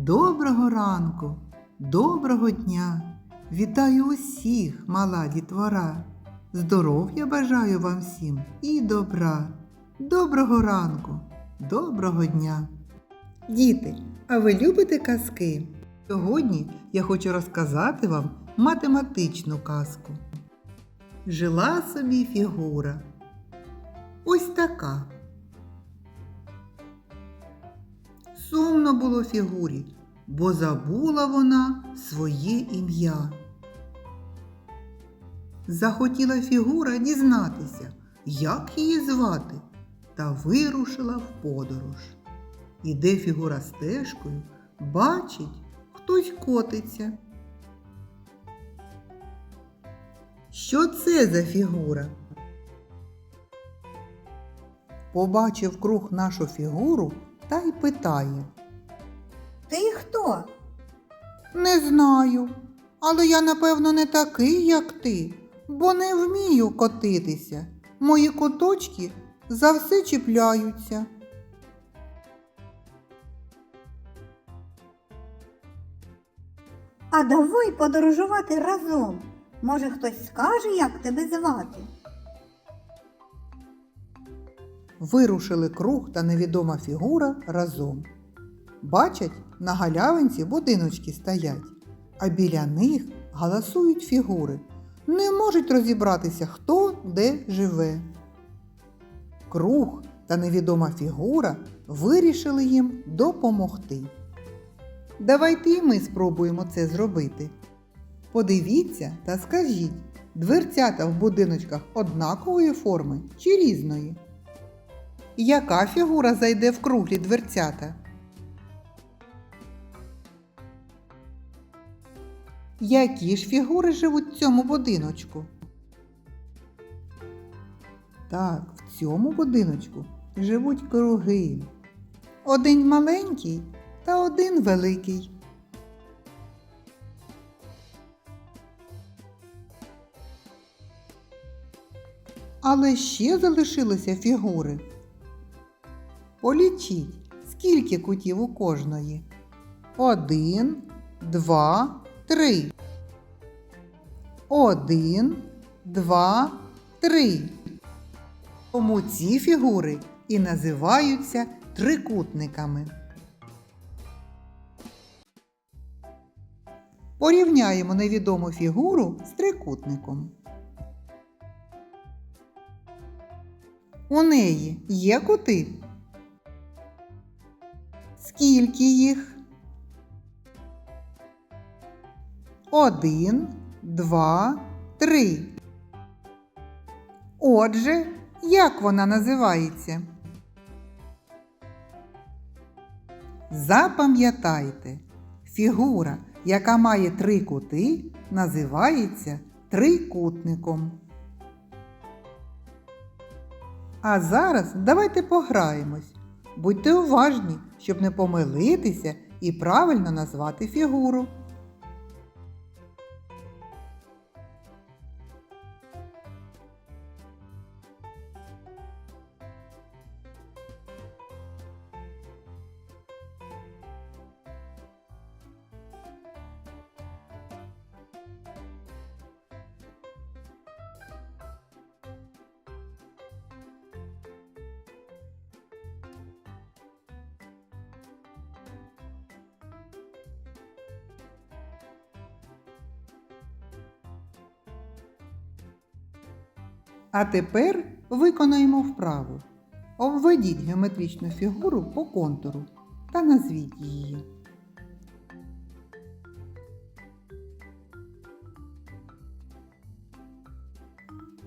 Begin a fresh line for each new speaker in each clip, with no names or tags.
Доброго ранку, доброго дня! Вітаю усіх, мала дітвора! Здоров'я бажаю вам всім і добра. Доброго ранку, доброго дня! Діти, а ви любите казки? Сьогодні я хочу розказати вам математичну казку. Жила собі фігура. Ось така. Сумно було фігурі, бо забула вона своє ім'я. Захотіла фігура дізнатися, як її звати, та вирушила в подорож. Іде фігура стежкою, бачить, хтось котиться. Що це за фігура? Побачив круг нашу фігуру та й питає.
Хто?
Не знаю, але я, напевно, не такий, як ти, бо не вмію котитися. Мої куточки за все чіпляються.
А давай подорожувати разом. Може, хтось скаже, як тебе звати?
Вирушили круг та невідома фігура разом. Бачать, на галявинці будиночки стоять, а біля них галасують фігури. Не можуть розібратися, хто де живе. Круг та невідома фігура вирішили їм допомогти. Давайте і ми спробуємо це зробити. Подивіться та скажіть, дверцята в будиночках однакової форми чи різної? Яка фігура зайде в круглі дверцята? Які ж фігури живуть в цьому будиночку? Так, в цьому будиночку живуть круги. Один маленький та один великий. Але ще залишилися фігури. Полічіть, скільки кутів у кожної. Один, два, три. Один, два, три. Тому ці фігури і називаються трикутниками. Порівняємо невідому фігуру з трикутником. У неї є кути? Скільки їх? Один, два, три. Отже, як вона називається? Запам'ятайте, фігура, яка має три кути, називається трикутником. А зараз давайте пограємось. Будьте уважні, щоб не помилитися і правильно назвати фігуру. А тепер виконаємо вправу. Обведіть геометричну фігуру по контуру та назвіть її.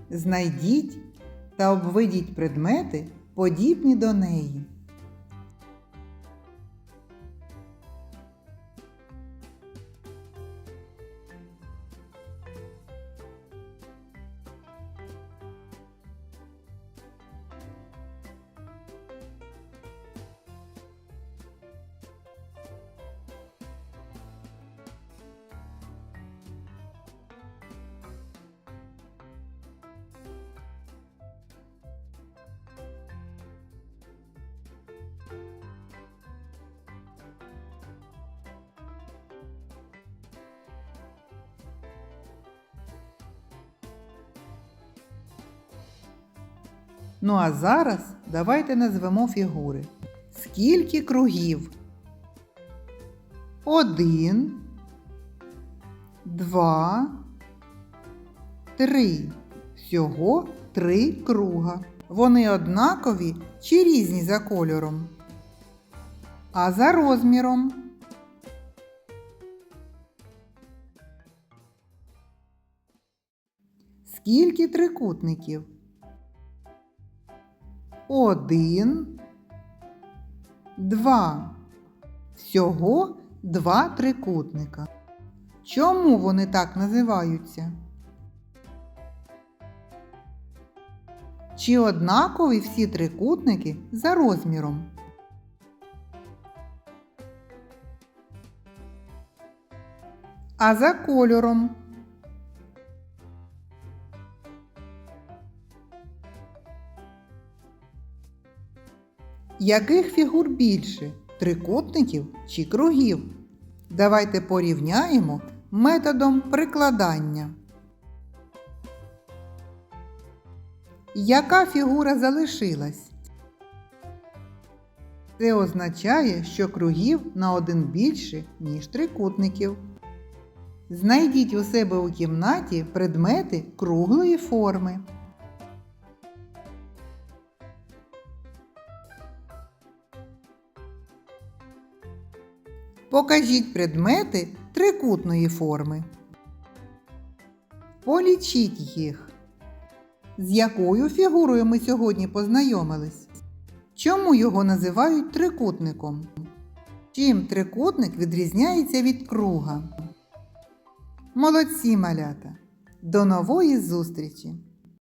Знайдіть та обведіть предмети, подібні до неї. Ну а зараз давайте назвемо фігури. Скільки кругів? Один, два, три. Всього три круга. Вони однакові чи різні за кольором? А за розміром? Скільки трикутників? Один, два. Всього два трикутника. Чому вони так називаються? Чи однакові всі трикутники за розміром? А за кольором? Яких фігур більше трикутників чи кругів? Давайте порівняємо методом прикладання. Яка фігура залишилась? Це означає, що кругів на один більше, ніж трикутників. Знайдіть у себе у кімнаті предмети круглої форми. Покажіть предмети трикутної форми. Полічіть їх. З якою фігурою ми сьогодні познайомились? Чому його називають трикутником? Чим трикутник відрізняється від круга? Молодці малята! До нової зустрічі!